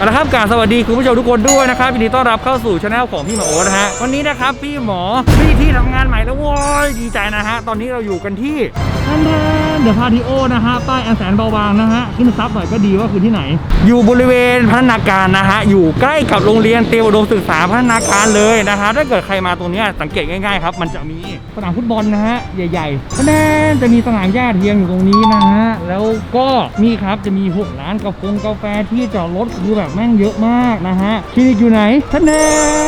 เอาละครับกรารสวัสดีคุณผู้ชมทุกคนด้วยนะครับยินดีต้อนรับเข้าสู่ช anel ของพี่หมอโอ๊ตนะฮะวันนี้นะครับพี่หมอพี่ที่ทำงานใหม่แล้วโว้ยดีใจนะฮะตอนนี้เราอยู่กันที่ทันทนเดอะพาทิโอนะฮะป้ายอันแสนเบาบางนะฮะขึ้นซับหน่อยก็ดีว่าคือที่ไหน อยู่บริเวณพัฒนาการนะฮะอยู่ใกล้กับโรงเรียนเตรียมอุดมศึกษาพัฒนาการเลยนะฮะถ้าเกิดใครมาตรงเนี้ยสังเกตง่ายๆครับมันจะมีสนามฟุตบอลนะฮะใหญ่ๆคะแนนจะมีสนามหญ้าเทียมอยู่ตรงนี้นะฮะแล้วก็นี่ครับจะมีพวกร้านกาแฟกาแฟที่จอดรถคือแบบแม่งเยอะมากนะฮะ คลินิกอยู่ไหนคะแน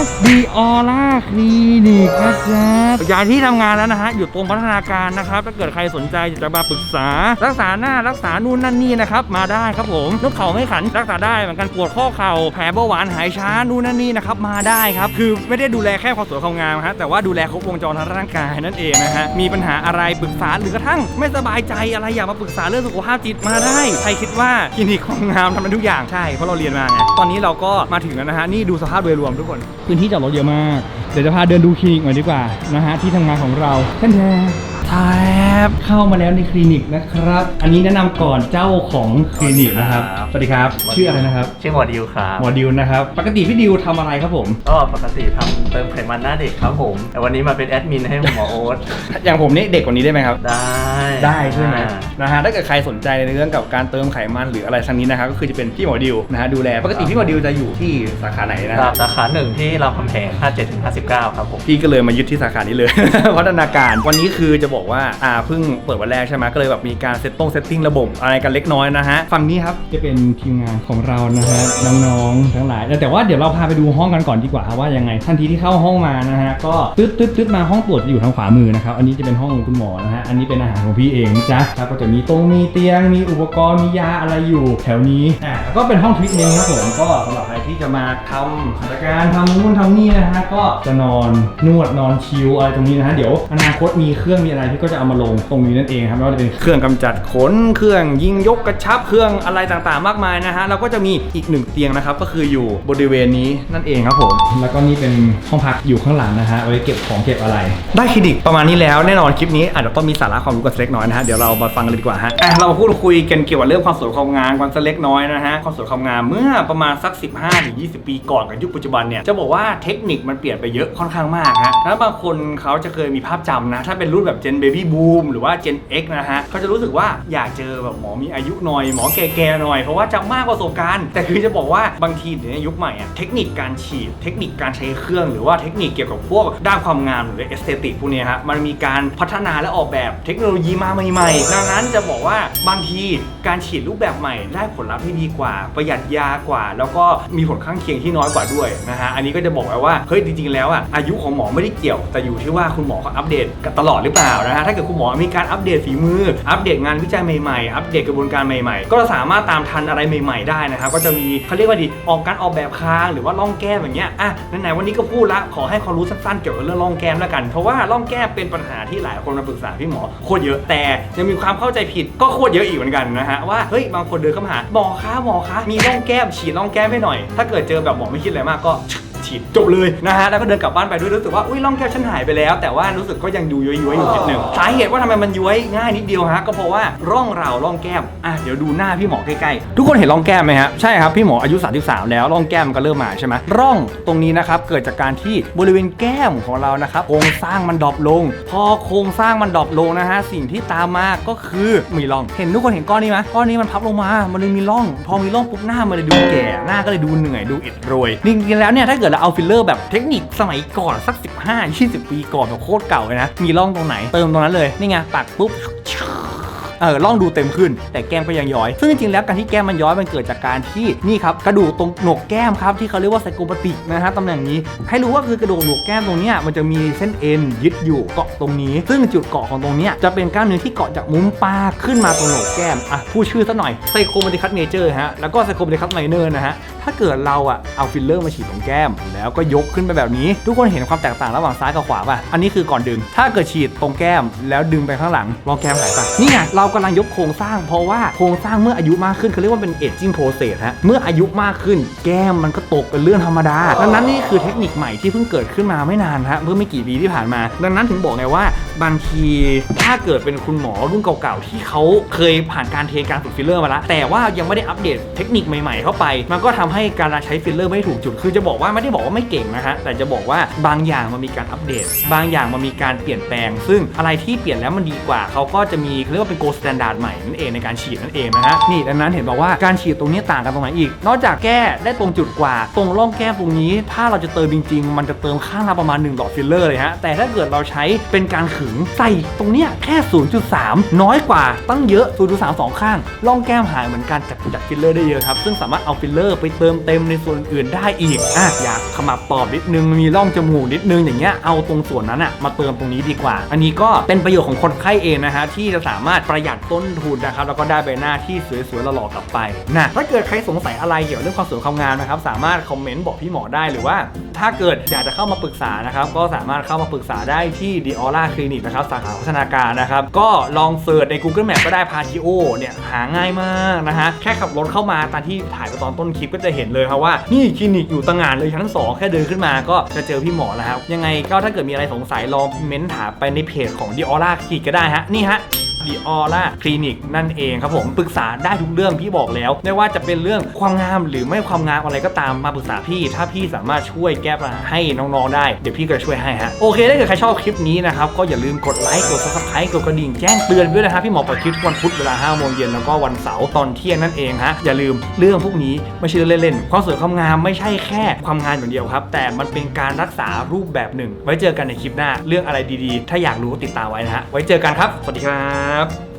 นดีออร่าคลินิกนะครับยาที่ทำงานแล้วนะฮะ อยู่ตรงพัฒนาการนะครับ ถ้าเกิดใครสนใจอยากจะมาปรึกษา รักษาหน้ารักษานู่นนั่นนี่นะครับ มาได้ครับผมนกเขาไม่ขันรักษาได้เหมือนกันปวดข้อเข่าแผลเบาหวานหายช้านู่นนั่นนี่นะครับมาได้ครับ คือไม่ได้ดูแลแค่ความสวยความงามฮะแต่ว่าดูแลครบวงจรทางร่างกายนั่นเองนะฮะมีปัญหาอะไรปรึกษาหรือกระทั่งไม่สบายใจอะไรอยากมาปรึกษาเรื่องสุขภาพจิตมาได้ ใครคิดว่าคลินิกความงามทำได้ทุกอย่างใช่เพราะเราเรียนมาไงตอนนี้เราก็มาถึงแล้วนะฮะ นี่ดูสภาพโดยรวมทุกคน พื้นที่จอดรถเยอะมาก เดี๋ยวจะพาเดินดูคลินิกหน่อยดีกว่านะฮะที่ทำงานของเราท่านแท้ แทบเข้ามาแล้วในคลินิกนะครับ อันนี้แนะนำก่อนเจ้าของคลินิกนะครับครับ สวัสดีครับ ชื่ออะไรนะครับ ชื่อหมอดิวครับหมอดิวนะครับ ปกติพี่ดิวทำอะไรครับผม ก็ปกติทำเติมไขมันหน้าเด็กครับผม แต่วันนี้มาเป็นแอดมินให้หมอโอ๊ตอย่างผมนี่เด็กกว่านี้ได้ไหมครับ ได้ได้ใช่ไหมอ่า นะฮะถ้าเกิดใครสนใจในเรื่องกับการเติมไขมันหรืออะไรทั้งนี้นะครับก็คือจะเป็นพี่หมอดิวนะฮะดูแลปกติพี่หมอดิวจะอยู่ที่สาขาไหนนะคครัรับบสาขาหนึ่งที่เราคำแพง57ถึง59 ครับผม พี่ก็เลยมายึดที่สาขานี้เลย พัฒนาการวันนี้คือจะบอกว่าอ่าเพิ่งเปิดวันแรกใช่ไหมก็เลยแบบมีการเซตตรงเซตติ้งระบบอะไรกันเล็กน้อยนะฮะฝั่งนี้ครับจะเป็นทีมงานของเรานะฮะน้องๆทั้งหลายแต่ว่าเดี๋ยวเราพาไปดูห้องกันก่อนดีกว่าครับว่ายังไงทันทีที่เข้าห้องมานะฮะก็ตึ๊ดตึ๊ดตึ๊ดมาห้องตรวจจะอยู่ทางขวามือนะครับอันนี้จะเป็นห้องของคุณหมอนะฮะอันนี้เป็นอาหารของพี่เองจ้ะครับก็จะมีตรงมีเตียงมีอุปกรณ์มียาอะไรอยู่แถวนี้อ่าแล้วก็เป็นห้องทรีทเมนต์ครับผมก็สำหรับใครที่จะมาทำกิจการทำนู่นทำนี่นะฮะก็จะนอนนวดนอนชิลอะไรตรงนี้นะฮะเดี๋ยวอนาคตมีเครื่องมีอะไรที่ก็จะเอามาลงตรงนี้นั่นเองครับไม่ว่าจะเป็นเครื่องกำจัดขนเครื่องยิงยกกระชับเครื่องอะไรต่างๆ มากมายนะฮะแล้วก็จะมีอีกหนึ่งเตียงนะครับก็คืออยู่บริเวณนี้นั่นเองครับผมแล้วก็นี่เป็นห้องพักอยู่ข้างหลังนะฮะไว้เก็บของเก็บอะไร ได้คลินิกประมาณนี้แล้วแน่นอนคลิปนี้อาจจะต้องมีสาระความรู้กันสักเล็กน้อยนะฮะเดี๋ยวเรามาฟังกันเลยดีกว่าฮะอะเรามาพูดคุยกันเกี่ยวกับเรื่องความสวยความงามกันสักเล็กน้อยนะฮะความสวยความงามเมื่อประมาณสัก 15ถึง20 ปีก่อนกับยุคปัจจุบันเนี่ยจะบอกว่าเทคนิคมันเปลี่ยนไปเยอะค่อนข้างมากฮะแล้วบางคนเขาจะเคยมีภาพจำนะถ้าเป็นรุ่นแบบ Gen Baby Boom หรือว่า Gen X นะฮะเขาจะรู้สึกว่าอยากเจอแบบหมอมีอายุหน่อยหมอแก่ๆหน่อยเพราะว่าจะมากประสบการณ์ แต่คือจะบอกว่าบางทีในยุคใหม่อะเทคนิคการฉีดเทคนิคการใช้เครื่อง หรือว่าเทคนิคเกี่ยวกับพวกด้านความงามหรือเอสเตติกพวกเนี้ยฮะมันมีการพัฒนาและออกแบบเทคโนโลยีมาใหม่ๆ ดังนั้นจะบอกว่าบางทีการฉีดรูปแบบใหม่ได้ผลลัพธ์ที่ดีกว่า ประหยัดยากว่า แล้วก็มีผลข้างเคียงที่น้อยกว่าด้วยนะฮะอันนี้ก็จะบอกไว้ว่าเฮ้ยจริงๆแล้วอะอายุของหมอไม่ได้เกี่ยว แต่อยู่ที่ว่าคุณหมอเขาอัปเดตตลอดหรือเปล่านะฮะถ้าเกิดคุณหมอมีการอัปเดตฝีมือ อัปเดตงานวิจัยใหม่ๆ อัปเดตกระบวนการใหม่ๆ ก็สามารถตามทันอะไรใหม่ ๆ ได้นะครับก็จะมีเขาเรียกว่าดีออกการออกแบบคางหรือว่าร่องแก้มอย่างเงี้ยอะไหนๆวันนี้ก็พูดละขอให้ความรู้สั้นๆเกี่ยวกับเรื่องร่องแก้มแล้วกันเพราะว่าร่องแก้มเป็นปัญหาที่หลายคนมาปรึกษาพี่หมอโคตรเยอะแต่ยังมีความเข้าใจผิดก็โคตรเยอะอีกเหมือนกันนะฮะว่าเฮ้ยบางคนเดินเข้ามาหาหมอคะหมอคะมีร่องแก้มฉีดร่องแก้มให้หน่อย ถ้าเกิดเจอแบบหมอไม่คิดอะไรมากก็ ฉีดจบเลยนะฮะแล้วก็เดินกลับบ้านไปด้วยรู้สึกว่าอุ้ยร่องแก้มฉันหายไปแล้ว แต่ว่ารู้สึกก็ยังดูย้อยๆอยู่นิดนึงสาเหตุว่าทำไมมันย้อยง่ายนิดเดียวฮะก็เพราะว่าร่องเราร่องแก้มอะเดี๋ยวดูหน้าพี่หมอใกล้ๆทุกคนเห็นร่องแก้มไหมครับใช่ครับพี่หมออายุ 33 แล้วร่องแก้มมันก็เริ่มมาใช่ไหมร่องตรงนี้นะครับเกิดจากการที่บริเวณแก้มของเรานะครับโครงสร้างมันดรอปลง พอโครงสร้างมันดรอปลงนะฮะสิ่งที่ตามมาก็คือมีร่องเห็นทุกคนเห็นก้อนนี้ไหมก้อนนี้มันพับลงมา มันเลยมีร่อง พอมีร่องปุ๊บหน้ามันเลยดูแก่หน้าก็เลยดูเหนื่อยดูอิดโรยจริงๆแล้วเนี่ยถ้าเกิดเราเอาฟิลเลอร์แบบเทคนิคสมัยก่อนสัก 15 20 ปีก่อนแบบโคตรเก่าเลยนะ มีร่องตรงไหนเติมตรงนั้นเลย นี่ไงปักปุ๊บเออร่องดูเต็มขึ้น แต่แก้มก็ยังย้อย ซึ่งจริงๆแล้วการที่แก้มมันย้อยมันเกิดจากการที่นี่ครับกระดูกตรงโหนกแก้มครับที่เขาเรียกว่าไซโกปติกนะฮะตำแหน่งนี้ ให้รู้ว่าคือกระดูกโหนกแก้มตรงนี้มันจะมีเส้นเอ็นยึดอยู่เกาะตรงนี้ ซึ่งจุดเกาะของตรงนี้จะเป็นกล้ามเนื้อที่เกาะจากมุมปากขึ้นมาตรงโหนกแก้มอะพูดชื่อซะหน่อยไซโคปติคัสเมเจอร์ฮะแล้วก็ไซโคปติคัสไมเนอร์นะฮะถ้าเกิดเราอะเอาฟิลเลอร์มาฉีดตรงแก้ม แล้วก็ยกขึ้นไปแบบนี้ ทุกคนเห็นความแตกต่างระหว่างซ้ายกับขวาป่ะ อันนี้คือก่อนดึง ถ้าเกิดฉีดตรงแก้มแล้วดึงไปข้างหลังรองแก้มหายไปนี่ไงเรากำลังยกโครงสร้าง เพราะว่าโครงสร้างเมื่ออายุมากขึ้นเขาเรียกว่าเป็น aging process ฮะ เมื่ออายุมากขึ้น แก้มมันก็ตกเป็นเรื่องธรรมดา ดังนั้นนี่คือเทคนิคใหม่ที่เพิ่งเกิดขึ้นมาไม่นานฮะเพิ่งไม่กี่ปีที่ผ่านมา ดังนั้นถึงบอกไงว่า บางทีถ้าเกิดเป็นคุณหมอรุ่นเก่าๆที่เขาเคยผ่านการเทรนการฝึกฟิลเลอร์มาแล้วแต่ว่ายังไม่ได้อัปเดตเทคนิคใหม่ๆเข้าไปมันก็ทำำให้การใช้ฟิลเลอร์ไม่ถูกจุด คือจะบอกว่าไม่ได้บอกว่าไม่เก่งนะฮะ แต่จะบอกว่าบางอย่างมันมีการอัปเดต บางอย่างมันมีการเปลี่ยนแปลง ซึ่งอะไรที่เปลี่ยนแล้วมันดีกว่า เขาก็จะมีเรียกว่าเป็นโกลสแตนดาร์ดใหม่นั่นเองในการฉีดนั่นเองนะฮะ นี่ดังนั้นเห็นบอกว่าการฉีดตรงนี้ต่างกันตรงไหนอีก นอกจากแก้ได้ตรงจุดกว่า ตรงร่องแก้มตรงนี้ ถ้าเราจะเติมจริงๆ มันจะเติมข้างละประมาณ1หลอดฟิลเลอร์เลยฮะ แต่ถ้าเกิดเราใช้เป็นการขึงใส่ตรงเนี้ยแค่ 0.3 น้อยกว่าตั้งเยอะ0.3สองข้างร่องแก้มหายเหมือนกันจัดจัดฟิลเลอร์ได้เยอะครับซึ่งสามารถเอาฟิลเลอร์ไปเติมเต็มในส่วนอื่นได้อีกอะอยากขมับตอบนิดนึงมีร่องจมูกนิดนึงอย่างเงี้ยเอาตรงส่วนนั้นอะมาเติมตรงนี้ดีกว่า อันนี้ก็เป็นประโยชน์ของคนไข้เองนะฮะที่จะสามารถประหยัดต้นทุนนะครับแล้วก็ได้ใบหน้าที่สวยๆหล่อๆกลับไปนะถ้าเกิดใครสงสัยอะไรเกี่ยวกับเรื่องความสวยความงามนะครับสามารถคอมเมนต์บอกพี่หมอได้หรือว่า ถ้าเกิดอยากจะเข้ามาปรึกษานะครับก็สามารถเข้ามาปรึกษาได้ที่ d ิออร่าคลินิกนะครับสาขาพัฒนาการนะครับก็ลองเสิร์ชใน Google Map ก็ได้พาทิโอเนี่ยหาง่ายมากนะฮะแค่ขับรถเข้ามาตามที่ถ่ายไปตอนต้นคลิปก็จะเห็นเลยครับว่านี่คลินิกอยู่ตั้งงานเลยชั้น 2 แค่เดินขึ้นมาก็จะเจอพี่หมอแล้วครับยังไงก็ถ้าเกิดมีอะไรสงสัยลองเม้นถามไปในเพจของ d ิออร่าคลิกก็ได้ฮะนี่ฮะ ดีออร่าคลินิกนั่นเองครับผมปรึกษาได้ทุกเรื่องพี่บอกแล้ว ไม่ว่าจะเป็นเรื่องความงามหรือไม่ความงามอะไรก็ตามมาปรึกษาพี่ ถ้าพี่สามารถช่วยแก้ปัญหาให้น้องๆได้ เดี๋ยวพี่ก็จะช่วยให้ฮะโอเคถ้าเกิดใครชอบคลิปนี้นะครับก็อย่าลืมกดไลค์กด subscribe กดกระดิ่งแจ้งเตือนด้วยนะครับพี่หมอปล่อยคลิปทุกวันพุธเวลา5โมงเย็นแล้วก็วันเสาร์ตอนเที่ยงนั่นเองฮะอย่าลืมเรื่องพวกนี้ไม่ใช่เรื่องเล่นๆความสวยความงามไม่ใช่แค่ความงามอย่างเดียวครับแต่มันเป็นการรักษารูปแบบหนึ่ง ไว้เจอกันในคลิปหน้าเรื่องอะไรดีๆ ถ้าอยากรู้ติดตามไว้นะฮะไว้เจอกันครับสวัสดีครับ